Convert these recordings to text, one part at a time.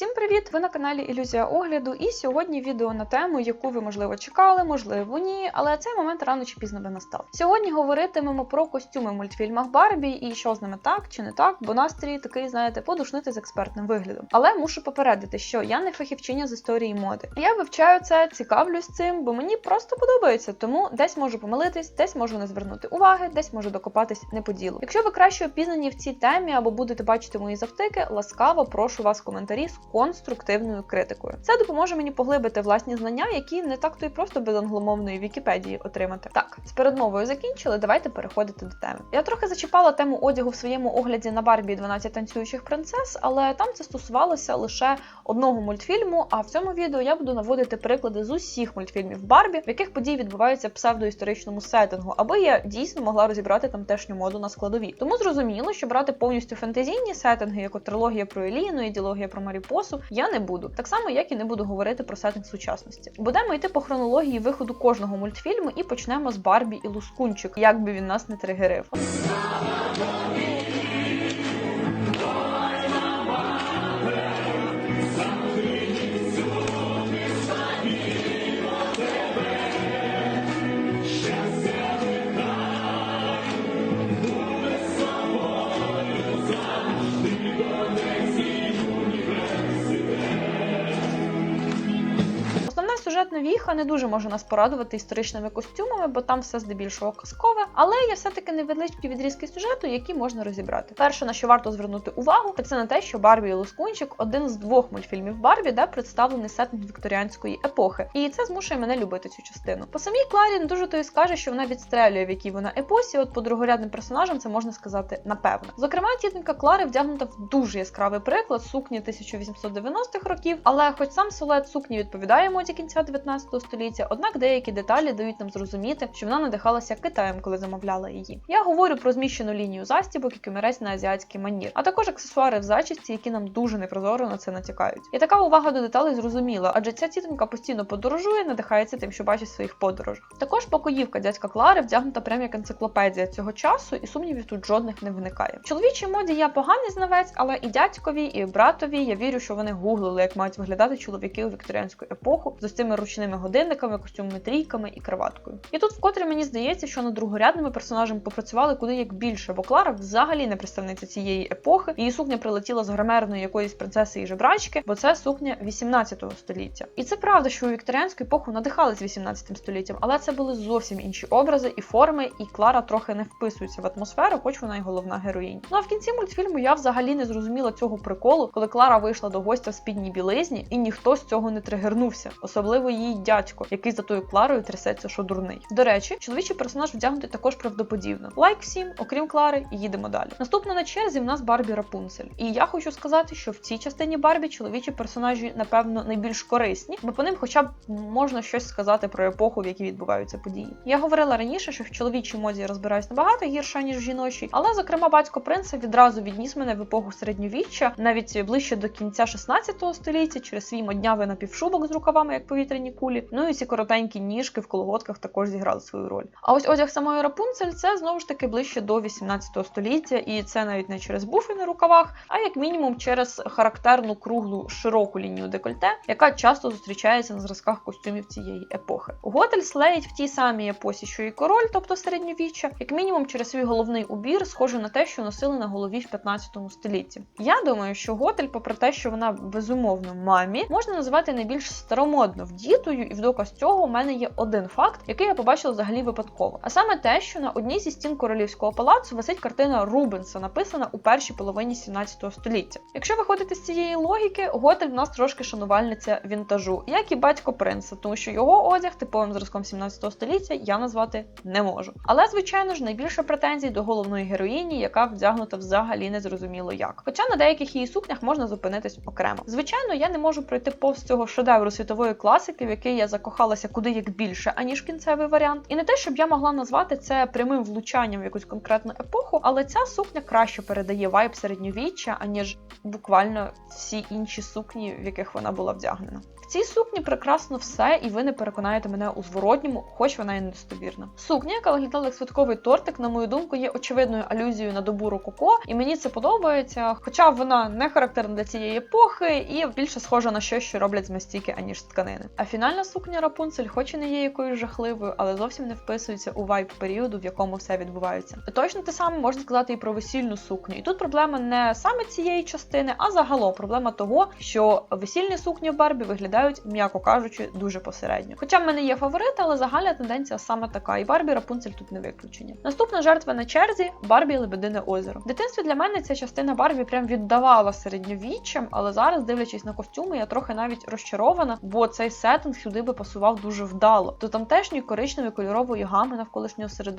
Всім привіт! Ви на каналі Ілюзія огляду, і сьогодні відео на тему, яку ви можливо чекали, можливо, ні, але цей момент рано чи пізно би настав. Сьогодні говоритимемо про костюми в мультфільмах Барбі і що з ними так чи не так, бо настрій такий, знаєте, подушнити з експертним виглядом. Але мушу попередити, що я не фахівчиня з історії моди. Я вивчаю це, цікавлюсь цим, бо мені просто подобається, тому десь можу помилитись, десь можу не звернути уваги, десь можу докопатись не по ділу. Якщо ви краще опізнані в цій темі або будете бачити мої завтики, ласкаво прошу вас в коментарі конструктивною критикою. Це допоможе мені поглибити власні знання, які не так то й просто без англомовної Вікіпедії отримати. Так, з передмовою закінчили. Давайте переходити до теми. Я трохи зачіпала тему одягу в своєму огляді на Барбі і 12 танцюючих принцес, але там це стосувалося лише одного мультфільму. А в цьому відео я буду наводити приклади з усіх мультфільмів Барбі, в яких події відбуваються в псевдоісторичному сеттингу, аби я дійсно могла розібрати тамтешню моду на складові. Тому зрозуміло, що брати повністю фентезійні сеттинги, як от трилогія про Еліну, ідеологія про Маріпосу, я не буду. Так само, як і не буду говорити про сеттинг сучасності. Будемо йти по хронології виходу кожного мультфільму і почнемо з Барбі і Лускунчик, як би він нас не тригерив. Основна сюжетна віха не дуже може нас порадувати історичними костюмами, бо там все здебільшого казкове. Але є все-таки невеличкі відрізки сюжету, які можна розібрати. Перше, на що варто звернути увагу, це на те, що Барбі і Лускунчик один з двох мультфільмів Барбі, де представлений сеттинг вікторіанської епохи. І це змушує мене любити цю частину. По самій Кларі не дуже то скаже, що вона відстрелює, в якій вона епосі. От по другорядним персонажам це можна сказати напевно. Зокрема, тітонька Клари вдягнута в дуже яскравий приклад сукні 1890-х років, але хоч сам силует сукні відповідає моді кінця 19 століття, однак деякі деталі дають нам зрозуміти, що вона надихалася Китаєм, коли замовляла її. Я говорю про зміщену лінію застібок і кімерець на азіатський манір, а також аксесуари в зачісті, які нам дуже непрозоро на це натякають. І така увага до деталей зрозуміла, адже ця тітонька постійно подорожує, надихається тим, що бачить своїх подорожах. Також покоївка дядька Клари вдягнута прямо як енциклопедія цього часу, і сумнівів тут жодних не виникає. В чоловічій моді я поганий знавець, але і дядькові, і братові я вірю, що вони гуглили, як мають виглядати чоловіки у вікторіанську епоху з ось цими ручними годинниками, костюмними трійками і краваткою. І тут вкотре мені здається, що над другорядними персонажами попрацювали куди як більше, бо Клара взагалі не представниця цієї епохи. Її сукня прилетіла з гримерної якоїсь принцеси і жебрачки, бо це сукня 18 століття. І це правда, що у вікторіанську епоху надихались 18 століттям, але це були зовсім інші образи і форми, і Клара трохи не вписується в атмосферу, хоч вона й головна героїня. Ну а в кінці мультфільму я взагалі не зрозуміла цього приколу, коли Клара вийшла до гостя в спідній білизні, і ніхто з цього не тригернувся, особливо її дядько, який за тою Кларою трясеться, що дурний. До речі, чоловічий персонаж вдягнутий також правдоподібно. Лайк всім, окрім Клари, і їдемо далі. Наступна на черзі в нас Барбі Рапунцель. І я хочу сказати, що в цій частині Барбі чоловічі персонажі, напевно, найбільш корисні, бо по ним хоча б можна щось сказати про епоху, в якій відбуваються події. Я говорила раніше, що в чоловічій моді я розбираюсь набагато гірше, ніж в жіночій, але зокрема батько принца відразу відніс мене в епоху середньовіччя, навіть ближче до кінця 16 століття, через свій моднявий напівшубок з рукавами, як повітряні кулі. Ну і ці коротенькі ніжки в колготках також зіграли свою роль. А ось одяг самої Рапунцель це знову ж таки ближче до 18 століття, і це навіть не через буфи на рукавах, а як мінімум через характерну круглу широку лінію декольте, яка часто зустрічається на зразках костюмів цієї епохи. Готель слеїть в тій самій епосі, що і король, тобто середньовіччя, як мінімум через свій головний убір, схожий на те, що носили на голові в 15 столітті. Я думаю, що готель, попри те, що вона безумовно мамі, можна назвати найбільш старомодно вдітою, і в доказ цього у мене є один факт, який я побачила взагалі випадково. А саме те, що на одній зі стін королівського палацу висить картина Рубенса, написана у першій половині 17 століття. Якщо виходити з цієї логіки, готель в нас трошки шанувальниця вінтажу, як і батько принца, тому що його одяг типовим зразком 17 століття я назвати не можу. Але, звичайно ж, найбільше претензій до головної героїні, яка вдягнута взагалі не зрозуміло як. Хоча на деяких її сукнях можна зупинитись окремо. Звичайно, я не можу пройти повз цього шедевру світової класики в який я закохалася куди як більше, аніж кінцевий варіант. І не те, щоб я могла назвати це прямим влучанням в якусь конкретну епоху, але ця сукня краще передає вайб середньовіччя, аніж буквально всі інші сукні, в яких вона була вдягнена. В цій сукні прекрасно все, і ви не переконаєте мене у зворотньому, хоч вона і недостовірна. Сукня, яка виглядала як святковий тортик, на мою думку, є очевидною алюзією на добу рококо, і мені це подобається. Хоча вона не характерна для цієї епохи і більше схожа на щось, що роблять з мастіки, аніж з тканини. А фінальна сукня Рапунцель, хоч і не є якоюсь жахливою, але зовсім не вписується у вайб періоду, в якому все відбувається. Точно те саме можна сказати і про весільну сукню. І тут проблема не саме цієї частини, а загалом проблема того, що весільні сукні в Барбі виглядають, м'яко кажучи, дуже посередньо. Хоча в мене є фаворити, але загальна тенденція саме така, і Барбі Рапунцель тут не виключення. Наступна жертва на черзі Барбі Лебедине озеро. В дитинстві для мене ця частина Барбі прям віддавала середньовіччям, але зараз, дивлячись на костюми, я трохи навіть розчарована, бо цей сеттинг сюди би пасував дуже вдало. До тамтешньої коричневої кольорової гами навколишнього середовища,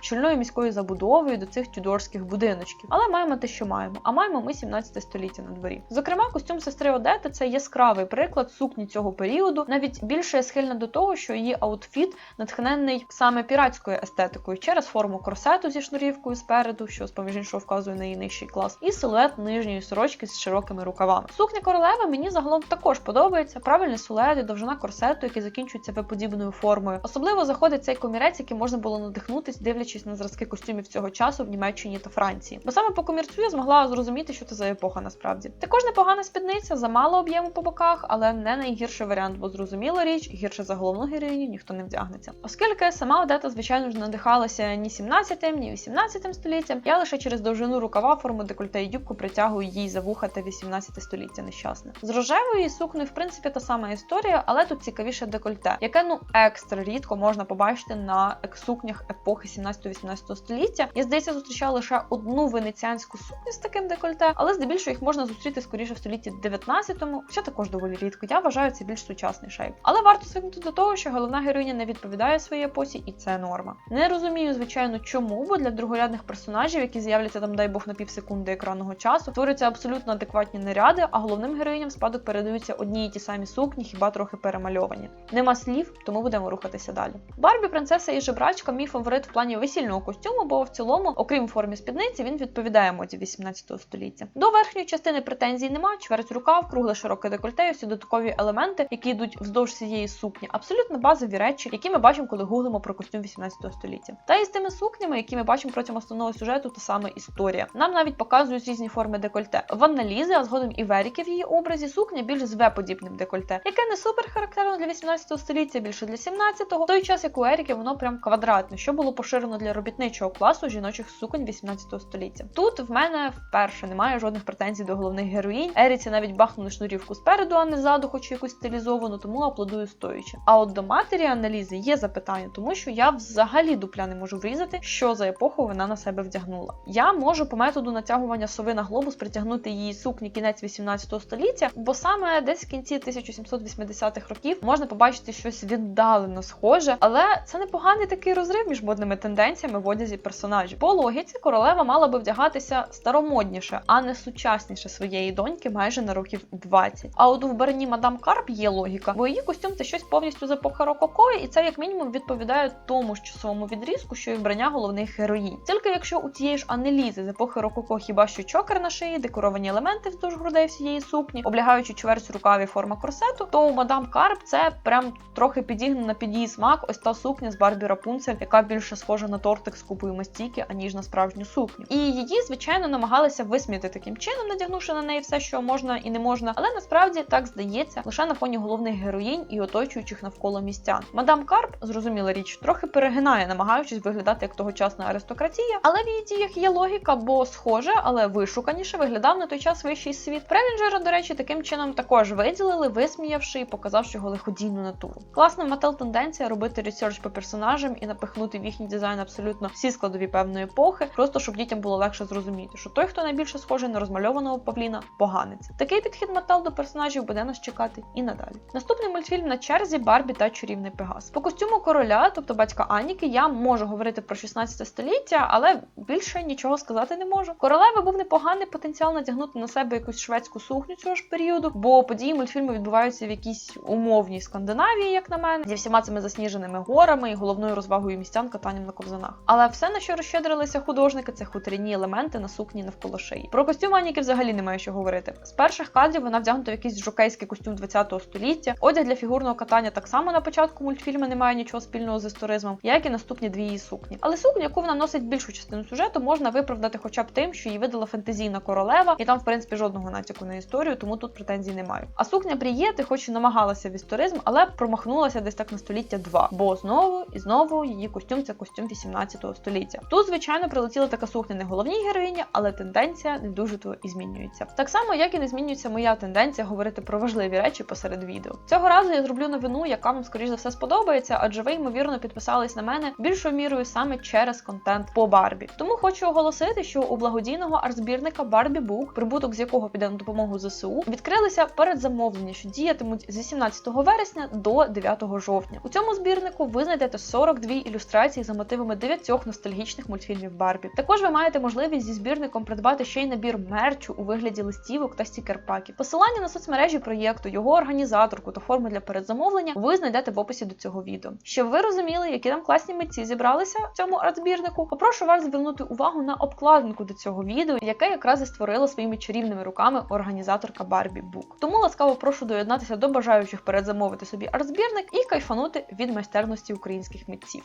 щільної міської забудови до цих тюдорських будиночків. Але маємо те, що маємо. А маємо ми 17 століття на дворі. Зокрема, костюм сестри Одети це яскравий приклад сукні цього періоду. Навіть більше я схильна до того, що її аутфіт натхнений саме піратською естетикою через форму корсету зі шнурівкою спереду, що з поміж іншого вказує на її нижчий клас, і силует нижньої сорочки з широкими рукавами. Сукня королеви мені загалом також подобається. Правильний силует і довжина корсету, який закінчується виподібною формою. Особливо заходить цей комірець, який можна було надихнутись, дивлячись на зразки костюмів цього часу в Німеччині та Франції. Бо саме по комірцю я змогла зрозуміти, що це за епоха насправді. Також непогана спідниця, замало об'єму по боках, але не найгірший варіант, бо зрозуміло річ, гірше за головну героїню ніхто не вдягнеться. Оскільки сама Одета, звичайно ж, надихалася ні 17, ні 18 століттям, я лише через довжину рукава, форму декольте і юбку притягую їй за вуха та 18 століття нещасне. З рожевою сукнею, в принципі, та сама історія, але тут цікавіше декольте, яке ну екстра рідко можна побачити на сукнях епохи 17-18 століття. Я здається, зустрічала лише одну венеціанську сукню з таким декольте, але здебільшого їх можна зустріти скоріше в столітті 19-му, хоча також доволі рідко. Я вважаю це більш сучасний шейп. Але варто звикнути до того, що головна героїня не відповідає своїй епосі, і це норма. Не розумію, звичайно, чому, бо для другорядних персонажів, які з'являться там, дай Бог, на півсекунди екранного часу, створюються абсолютно адекватні наряди, а головним героїням спадок передаються одні й ті самі сукні, хіба трохи перемальовані. Нема слів, тому будемо рухатися далі. Барбі, принцеса і жебрачка мій фаворит в плані весільного костюму, бо в цілому, окрім формі спідниці, він відповідає моді 18 століття. До верхньої частини претензій нема, чверть рукав, кругле широке декольте, і всі додаткові елементи, які йдуть вздовж цієї сукні, абсолютно базові речі, які ми бачимо, коли гуглимо про костюм 18 століття. Та і з тими сукнями, які ми бачимо протягом основного сюжету, та саме історія. Нам навіть показують різні форми декольте. В Анналізи, а згодом і Веріки в її образі сукня більш з В-подібним декольте, яке не супер характерно для 18 століття, більше для 17-го, в той час як у Еріки воно прям квадратне, що було поширено для робітничого класу жіночих суконь 18 століття. Тут в мене вперше немає жодних претензій до головних героїнь. Еріці навіть бахнули шнурівку спереду, а не ззаду, хоч якусь стилізовану, тому аплодую стоячи. А от до матері аналізи є запитання, тому що я взагалі дупля не можу врізати, що за епоху вона на себе вдягнула. Я можу по методу натягування сови на глобус притягнути її сукні кінець 18 століття, бо саме десь в кінці 1780-х років можна побачити щось віддалено схоже, але це непоганий такий розрив між модними тенденціями в одязі персонажів. По логіці королева мала би вдягатися старомодніше, а не сучасніше своєї доньки майже на років 20. А от у вбранні мадам Карп є логіка, бо її костюм це щось повністю з епохи рококо, і це як мінімум відповідає тому ж часовому відрізку, що і вбрання головних героїнь. Тільки якщо у тієї ж Анелізи з епохи рококо хіба що чокер на шиї, декоровані елементи вздовж грудей всієї сукні, облягаючи чверть рукаві форма корсету, то у мадам Карп це прям трохи підігнана під її смак. Ось та сукня з Барбі Рапунцель, яка більше схожа на тортик з купою мастіки, аніж на справжню сукню. І її, звичайно, намагалися висміяти таким чином, надягнувши на неї все, що можна і не можна, але насправді так здається лише на фоні головних героїнь і оточуючих навколо містян. Мадам Карп, зрозуміла річ, трохи перегинає, намагаючись виглядати як тогочасна аристократія, але в її діях є логіка, бо схоже, але вишуканіше виглядав на той час вищий світ. Превінджера, до речі, таким чином також виділили, висміявши і показавши його лиходійну натуру. Класна мател тенденція робити ресерч по персонажам і напихнути їхній дизайн абсолютно всі складові певної епохи, просто щоб дітям було легше зрозуміти, що той, хто найбільше схожий на розмальованого павліна, поганець. Такий підхід мател до персонажів буде нас чекати і надалі. Наступний мультфільм на черзі Барбі та чарівний Пегас. По костюму короля, тобто батька Аніки, я можу говорити про 16 століття, але більше нічого сказати не можу. Королева був непоганий потенціал надягнути на себе якусь шведську сукню цього ж періоду, бо події мультфільму відбуваються в якійсь умовній Скандинавії, як на мене, зі всіма цими засніженими горами і головною розвагою містян катанням на ковзанах. Але все, на що розщедрилися художники, це хутряні елементи на сукні навколо шиї. Про костюм Аніки взагалі немає що говорити. З перших кадрів вона вдягнута в якийсь жокейський костюм 20-го століття. Одяг для фігурного катання так само на початку мультфільму не має нічого спільного з історизмом, як і наступні дві її сукні. Але сукню, яку вона носить більшу частину сюжету, можна виправдати хоча б тим, що її видала фентезійна королева, і там, в принципі, жодного натяку на історію, тому тут претензій не маю. А сукня Брієти, хоч і намагалася в історизм, але промахнулася десь так на століття два. Бо знову і знову її костюм це костюм 18 століття. Тут, звичайно, прилетіла така сукня не головній героїні, але тенденція не дуже то і змінюється. Так само, як і не змінюється моя тенденція говорити про важливі речі посеред відео. Цього разу я зроблю новину, яка вам скоріш за все сподобається, адже ви ймовірно підписались на мене більшою мірою саме через контент по Барбі. Тому хочу оголосити, що у благодійного арт-збірника Barbie Book, прибуток з якого піде на допомогу ЗСУ, відкрилися передзамовлення, що діятимуть з 18 вересня до 9 жовтня. У цьому збірнику ви знайдете 42 ілюстрації за мотивами дев'ятьох ностальгічних мультфільмів Барбі. Також ви маєте можливість зі збірником придбати ще й набір мерчу у вигляді листівок та стікерпаків. Посилання на соцмережі проєкту, його організаторку та форми для передзамовлення ви знайдете в описі до цього відео. Щоб ви розуміли, які там класні митці зібралися в цьому арт-збірнику, попрошу вас звернути увагу на обкладинку до цього відео, яке якраз і створила своїми чарівними руками організаторка Barbie Book. Тому ласкаво прошу доєднатися до бажаючих передзамовити собі арт-збірник і кайфанути від майстерності українських митців.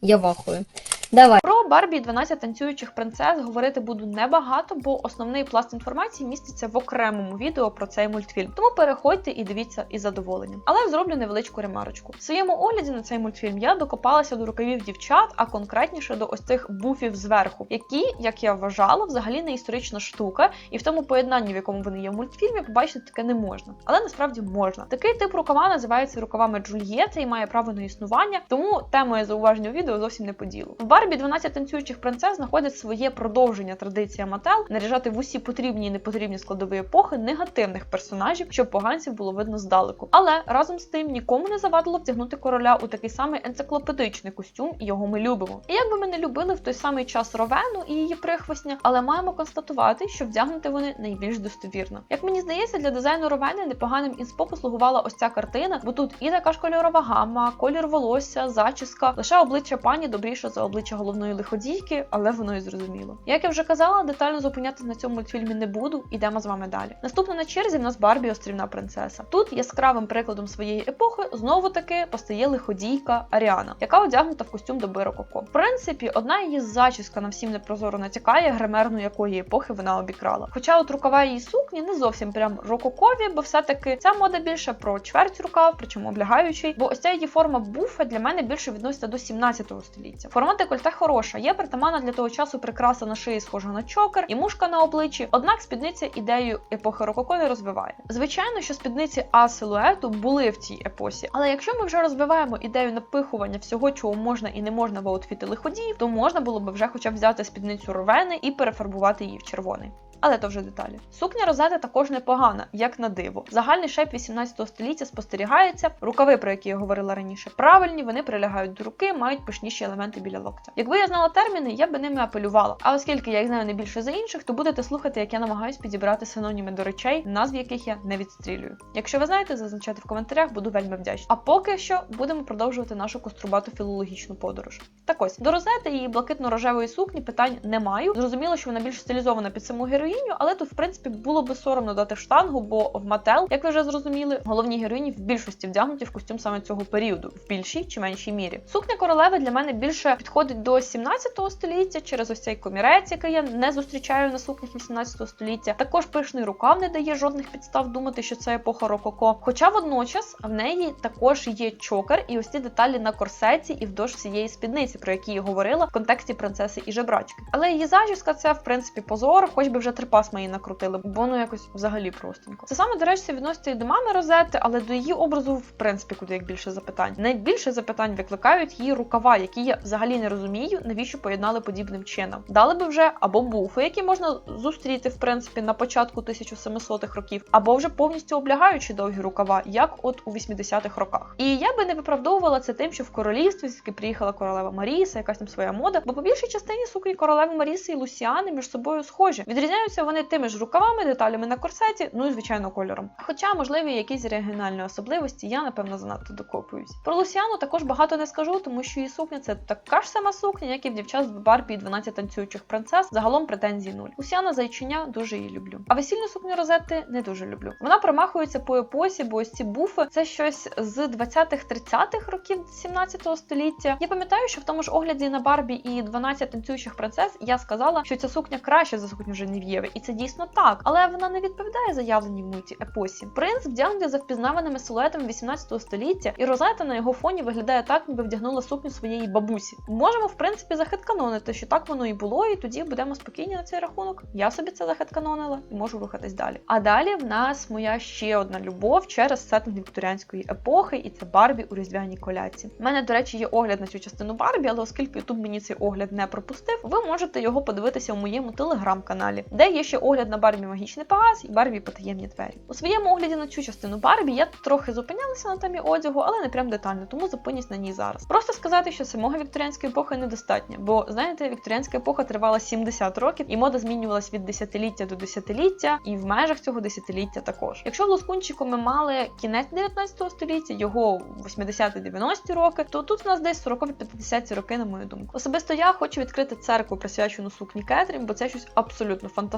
Я вахую. Давай. Барбі і 12 танцюючих принцес говорити буду небагато, бо основний пласт інформації міститься в окремому відео про цей мультфільм. Тому переходьте і дивіться із задоволенням. Але зроблю невеличку ремарочку. В своєму огляді на цей мультфільм я докопалася до рукавів дівчат, а конкретніше до ось цих буфів зверху, які, як я вважала, взагалі не історична штука, і в тому поєднанні, в якому вони є в мультфільмі, побачити таке не можна. Але насправді можна. Такий тип рукава називається рукавами Джульєти і має право на існування, тому темою зауваження відео зовсім не по ділу. В Барбі 12 танцюючих принцес знаходять своє продовження традиції Мател наряжати в усі потрібні і непотрібні складові епохи негативних персонажів, щоб поганців було видно здалеку. Але разом з тим нікому не завадило втягнути короля у такий самий енциклопедичний костюм, і його ми любимо. І як би ми не любили в той самий час Ровену і її прихвостня, але маємо констатувати, що вдягнути вони найбільш достовірно. Як мені здається, для дизайну Ровени непоганим інспо послугувала ось ця картина, бо тут і така ж кольорова гама, колір волосся, зачіска, лише обличчя пані добріше за обличчя головної лиходійки, але воно і зрозуміло. Як я вже казала, детально зупинятися на цьому мультфільмі не буду, ідемо з вами далі. Наступна на черзі в нас Барбі Острівна принцеса. Тут яскравим прикладом своєї епохи знову таки постає лиходійка Аріана, яка одягнута в костюм доби Рококо. В принципі, одна її зачіска на всім непрозоро натякає, гримерну якої епохи вона обікрала. Хоча от рукава її сукні не зовсім прям рококові, бо все-таки ця мода більше про чверть рукав, причому облягаючий, бо ось ця її форма буфа для мене більше відноситься до 17 століття. Форма декольте хороша, є притаманна для того часу прикраса на шиї, схожа на чокер і мушка на обличчі. Однак спідниця ідею епохи рококо не розбиває. Звичайно, що спідниці А силуету були в цій епосі, але якщо ми вже розбиваємо ідею напихування всього, чого можна і не можна в аутфіти лиходіїв, то можна було б вже хоча б взяти спідницю ровени і перефарбувати її в червоний. Але то вже деталі. Сукня розети також непогана, як на диво. Загальний шейп 18 століття спостерігається. Рукави, про які я говорила раніше, правильні, вони прилягають до руки, мають пишніші елементи біля локтя. Якби я знала терміни, я би ними апелювала. А оскільки я їх знаю не більше за інших, то будете слухати, як я намагаюсь підібрати синоніми до речей, назв яких я не відстрілюю. Якщо ви знаєте, зазначайте в коментарях, буду вельми вдячна. А поки що будемо продовжувати нашу кострубату філологічну подорож. Так ось до розети і блакитно-рожевої сукні питань не маю. Зрозуміло, що вона більш стилізована під саму героїню, але тут, в принципі, було би соромно дати штангу, бо в Мател, як ви вже зрозуміли, головні героїні в більшості вдягнуті в костюм саме цього періоду, в більшій чи меншій мірі. Сукня королеви для мене більше підходить до 17 століття через ось цей комірець, який я не зустрічаю на сукнях 18 століття. Також пишний рукав не дає жодних підстав думати, що це епоха рококо. Хоча водночас в неї також є чокер і ось ці деталі на корсеті і вдовж всієї спідниці, про які я говорила в контексті принцеси і жебрачки. Але її зачіска це в принципі позор, хоч би вже три пасма її накрутили, бо ну якось взагалі простенько. Це саме до речі відноситься і до мами Розети, але до її образу, в принципі, куди як більше запитань. Найбільше запитань викликають її рукава, які я взагалі не розумію, навіщо поєднали подібним чином. Дали би вже або буфи, які можна зустріти в принципі на початку 1700-х років, або вже повністю облягаючи довгі рукава, як от у 80-х роках. І я би не виправдовувала це тим, що в королівстві звідки приїхала королева Маріса, якась там своя мода, бо по більшій частині сукні королеви Маріси і Лусіани між собою схожі. Відрізняються відрізняються вони тими ж рукавами, деталями на корсеті, ну і звичайно кольором. Хоча, можливі, якісь регіональні особливості, я напевно занадто докопуюсь. Про Лусіану також багато не скажу, тому що її сукня це така ж сама сукня, як і в дівчат з Барбі і 12 танцюючих принцес. Загалом претензій нуль. Лусіана зайчиня дуже її люблю. А весільну сукню Розетти не дуже люблю. Вона промахується по епосі, бо ось ці буфи це щось з 20-30-х років 17 століття. Я пам'ятаю, що в тому ж огляді на Барбі і 12 танцюючих принцес я сказала, що ця сукня краще за сукню Женев'єви, і це дійсно так, але вона не відповідає заявленій в мульті епосі. Принц вдягнутий за впізнаваними силуетами 18 століття, і Розета на його фоні виглядає так, ніби вдягнула сукню своєї бабусі. Можемо, в принципі, захитканонити, що так воно і було, і тоді будемо спокійні на цей рахунок. Я собі це захитканонила і можу рухатись далі. А далі в нас моя ще одна любов через сеттинг вікторіанської епохи, і це Барбі у різдвяній коляці. У мене, до речі, є огляд на цю частину Барбі, але оскільки Ютуб мені цей огляд не пропустив, ви можете його подивитися у моєму телеграм-каналі, де є ще огляд на Барбі Магічний палац і Барбі потаємні двері. У своєму огляді на цю частину Барбі я трохи зупинялася на темі одягу, але не прям детально, тому зупинюсь на ній зараз. Просто сказати, що самого вікторіанської епохи недостатньо, бо знаєте, вікторіанська епоха тривала 70 років, і мода змінювалась від десятиліття до десятиліття, і в межах цього десятиліття також. Якщо в Лоскунчику ми мали кінець 19 століття, його 80-90 роки, то тут в нас десь 40-50 роки, на мою думку. Особисто я хочу відкрити церкву, присвячену сукні Кетрін, бо це щось абсолютно фантастичне,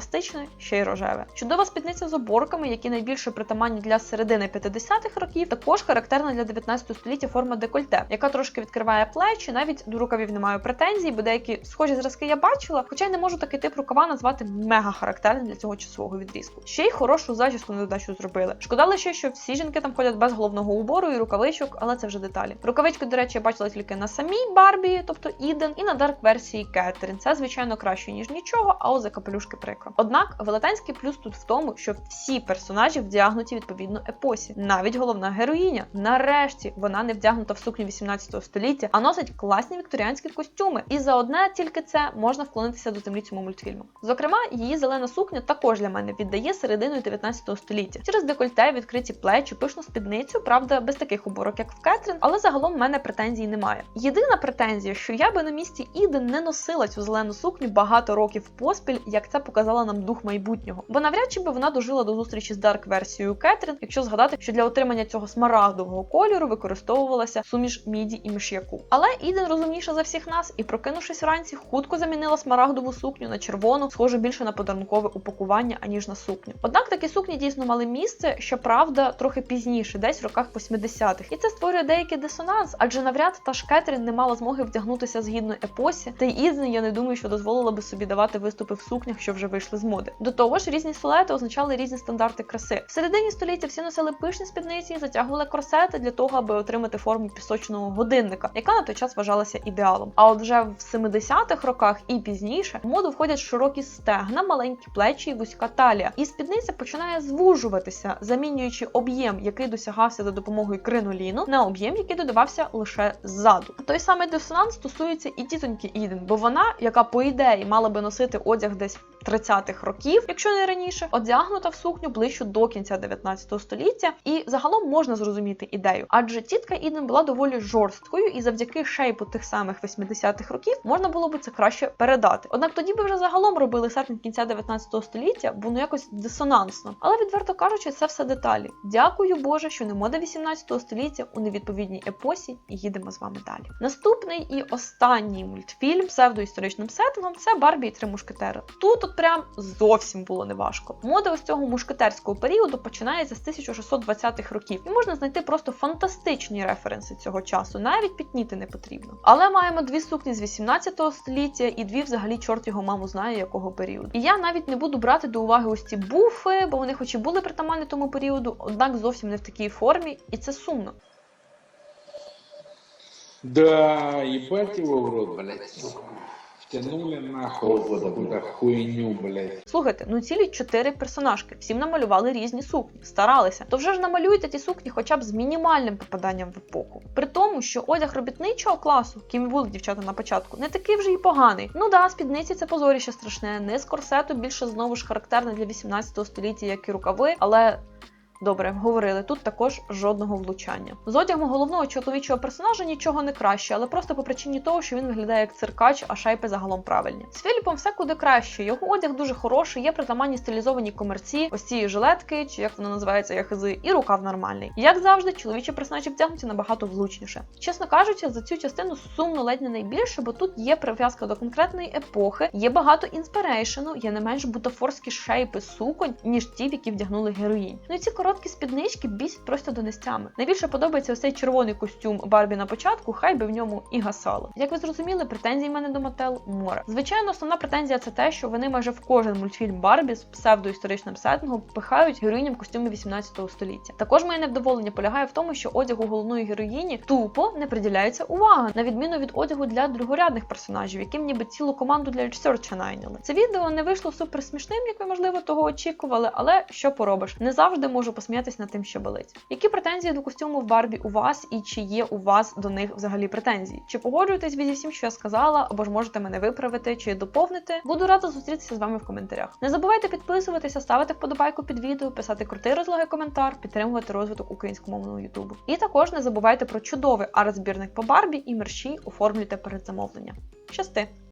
ще й рожеве. Чудова спідниця з оборками, які найбільше притаманні для середини 50-х років, також характерна для 19 століття форма декольте, яка трошки відкриває плечі. Навіть до рукавів не маю претензій, бо деякі схожі зразки я бачила, хоча й не можу такий тип рукава назвати мега характерним для цього часового відрізку. Ще й хорошу зачіску на додачу зробили. Шкода лише, що всі жінки там ходять без головного убору і рукавичок, але це вже деталі. Рукавички, до речі, я бачила тільки на самій Барбі, тобто Іден, і на дарк версії Кетрін. Це звичайно краще ніж нічого, а от за капелюшки прикро. Однак велетенський плюс тут в тому, що всі персонажі вдягнуті відповідно епосі. Навіть головна героїня. Нарешті вона не вдягнута в сукню 18 століття, а носить класні вікторіанські костюми. І за одне тільки це можна вклонитися до землі цьому мультфільму. Зокрема, її зелена сукня також для мене віддає серединою 19 століття. Через декольте, відкриті плечі, пишну спідницю, правда, без таких оборок, як в Кетрін, але загалом в мене претензій немає. Єдина претензія, що я би на місці Іден не носила цю зелену сукню багато років поспіль, як це показала нам дух майбутнього. Бо навряд чи би вона дожила до зустрічі з дарк версією Кетрін, якщо згадати, що для отримання цього смарагдового кольору використовувалася суміш міді і миш'яку. Але Іден розумніша за всіх нас і, прокинувшись вранці, хутко замінила смарагдову сукню на червону, схожу більше на подарункове упакування, аніж на сукню. Однак такі сукні дійсно мали місце, щоправда, трохи пізніше, десь в роках 80-х. І це створює деякий дисонанс, адже навряд та ж Кетрін не мала змоги вдягнутися згідно епосі, та й Іден, я не думаю, що дозволила би собі давати виступи в сукнях, що вже вийшли з моди. До того ж, різні силуети означали різні стандарти краси. В середині століття всі носили пишні спідниці і затягували корсети для того, аби отримати форму пісочного годинника, яка на той час вважалася ідеалом. А от вже в 70-х роках і пізніше в моду входять широкі стегна, маленькі плечі і вузька талія. І спідниця починає звужуватися, замінюючи об'єм, який досягався за допомогою криноліну, на об'єм, який додавався лише ззаду. Той самий дисонанс стосується і тітоньки Іден, бо вона, яка по ідеї мала би носити одяг десь 30-х років, якщо не раніше, одягнута в сукню ближче до кінця 19 століття, і загалом можна зрозуміти ідею, адже тітка Іден була доволі жорсткою, і завдяки шейпу тих самих 80-х років можна було би це краще передати. Однак тоді би вже загалом робили сеттинг кінця 19 століття, бо ну якось дисонансно. Але відверто кажучи, це все деталі. Дякую Боже, що не мода 18 століття у невідповідній епосі, і їдемо з вами далі. Наступний і останній мультфільм псевдоісторичним сеттингом це Барбі і три мушкетери. Тут от прям зовсім було неважко. Мода ось цього мушкетерського періоду починається з 1620-х років, і можна знайти просто фантастичні референси цього часу, навіть пітніти не потрібно. Але маємо дві сукні з 18 століття і дві взагалі чорт його маму знає якого періоду. І я навіть не буду брати до уваги ось ці буфи, бо вони хоч і були притаманні тому періоду, однак зовсім не в такій формі, і це сумно. Да, ебать его в рот, блядь, сука. Втянули нахуй какую-то хуйню, блядь. Слухайте, ну цілі чотири персонажки. Всім намалювали різні сукні, старалися. То вже ж намалюйте ті сукні хоча б з мінімальним попаданням в епоху. При тому, що одяг робітничого класу, ким були дівчата на початку, не такий вже і поганий. Ну да, спідниці це позоріще страшне. Низ корсету більше знову ж характерне для 18 століття, як і рукави, але. Добре, говорили, тут також жодного влучання. З одягом головного чоловічого персонажа нічого не краще, але просто по причині того, що він виглядає як циркач, а шайпи загалом правильні. З Філіпом все куди краще. Його одяг дуже хороший, є притаманні стилізовані комерці, ось ці жилетки, чи як воно називається, яхизи, і рукав нормальний. Як завжди, чоловічі персонажі вдягнуті набагато влучніше. Чесно кажучи, за цю частину сумно ледь не найбільше, бо тут є прив'язка до конкретної епохи, є багато інспірейшену, є не менш бутафорські шейпи суконь, ніж ті, в які вдягнули героїнь. Ну і ці короткі спіднички бісять просто донестями. Найбільше подобається ось цей червоний костюм Барбі на початку, хай би в ньому і гасало. Як ви зрозуміли, претензій в мене до Мател море. Звичайно, основна претензія це те, що вони майже в кожен мультфільм Барбі з псевдоісторичним сеттингом пихають героїням в костюмі 18 століття. Також моє невдоволення полягає в тому, що одягу головної героїні тупо не приділяється увага, на відміну від одягу для другорядних персонажів, яким ніби цілу команду для ресерча найняли. Це відео не вийшло супер смішним, як ви можливо того очікували, але що поробиш, не завжди можу посміятись над тим, що болить. Які претензії до костюму в Барбі у вас і чи є у вас до них взагалі претензії? Чи погоджуєтесь зі всім, що я сказала, або ж можете мене виправити чи доповнити? Буду рада зустрітися з вами в коментарях. Не забувайте підписуватися, ставити вподобайку під відео, писати крутий розлогий коментар, підтримувати розвиток українськомовного Ютубу. І також не забувайте про чудовий арт-збірник по Барбі і мерщій оформлюйте перед замовлення. Щасти!